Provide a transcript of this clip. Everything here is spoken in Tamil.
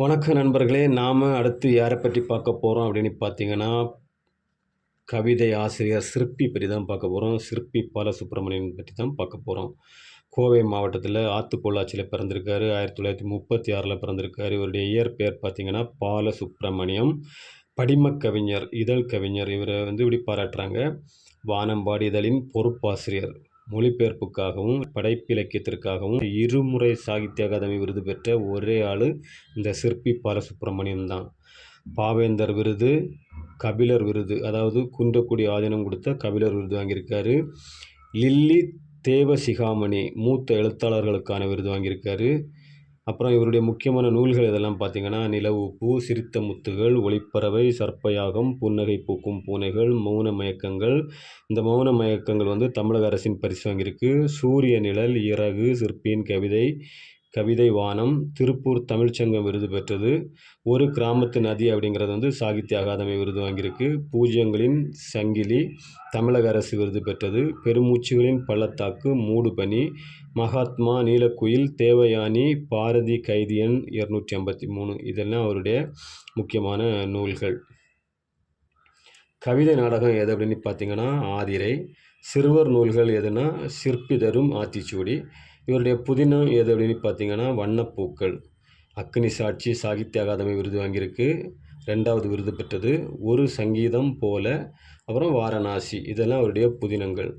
வணக்கம் நண்பர்களே நாம் அடுத்து யாரை பற்றி பார்க்க போகிறோம் அப்படின்னு பார்த்தீங்கன்னா கவிதை ஆசிரியர் சிற்பி பற்றி தான் பார்க்க போகிறோம் சிற்பி பாலசுப்ரமணியன் பற்றி தான் பார்க்க போகிறோம் கோவை மாவட்டத்தில் ஆத்துப்பொள்ளாச்சியில் பிறந்திருக்காரு. ஆயிரத்தி தொள்ளாயிரத்தி முப்பத்தி ஆறில் பிறந்திருக்காரு. இவருடைய இயற்பெயர் பார்த்திங்கன்னா பாலசுப்ரமணியம். படிமக் கவிஞர் இதழ் கவிஞர் இவரை வந்து இப்படி பாராட்டுறாங்க. வானம்பாடி இதழின் பொறுப்பாசிரியர். மொழிபெயர்ப்புக்காகவும் படைப்பிலக்கியத்திற்காகவும் இருமுறை சாகித்ய அகாதமி விருது பெற்ற ஒரே ஆள் இந்த சிற்பி பாலசுப்ரமணியம் தான். பாவேந்தர் விருது கபிலர் விருது அதாவது குன்றக்குடி ஆதீனம் கொடுத்த கபிலர் விருது வாங்கியிருக்காரு. லில்லி தேவசிகாமணி மூத்த எழுத்தாளர்களுக்கான விருது வாங்கியிருக்காரு. அப்புறம் இவருடைய முக்கியமான நூல்கள் இதெல்லாம் பார்த்தீங்கன்னா நிலவு பூ சிரித்த முத்துகள் ஒளிப்பறவை சர்ப்பயாகம் புன்னகை பூக்கும் பூனைகள் மௌன மயக்கங்கள். இந்த மௌன மயக்கங்கள் வந்து தமிழக அரசின் பரிசு வாங்கியிருக்கு. சூரிய நிழல் இறகு சிற்பியின் கவிதை கவிதை வானம் திருப்பூர் தமிழ்ச்சங்கம் விருது பெற்றது. ஒரு கிராமத்து நதி அப்படிங்கிறது வந்து சாகித்ய அகாதமி விருது வாங்கியிருக்கு. பூஜ்யங்களின் சங்கிலி தமிழக அரசு விருது பெற்றது. பெருமூச்சுகளின் பள்ளத்தாக்கு மூடு பனி மகாத்மா நீலக்குயில் தேவயானி பாரதி கைதியன் இரநூற்றி ஐம்பத்தி மூணு இதெல்லாம் அவருடைய முக்கியமான நூல்கள். கவிதை நாடகம் எது அப்படின்னு பார்த்தீங்கன்னா ஆதிரை. சிறுவர் நூல்கள் எதுனா சிற்பி தரும் ஆத்திச்சூடி. இவருடைய புதினம் எது அப்படின்னு பார்த்தீங்கன்னா வண்ணப்பூக்கள். அக்னி சாட்சி சாகித்ய அகாதமி விருது வாங்கியிருக்கு. ரெண்டாவது விருது பெற்றது ஒரு சங்கீதம் போல. அப்புறம் வாரணாசி இதெல்லாம் அவருடைய புதினங்கள்.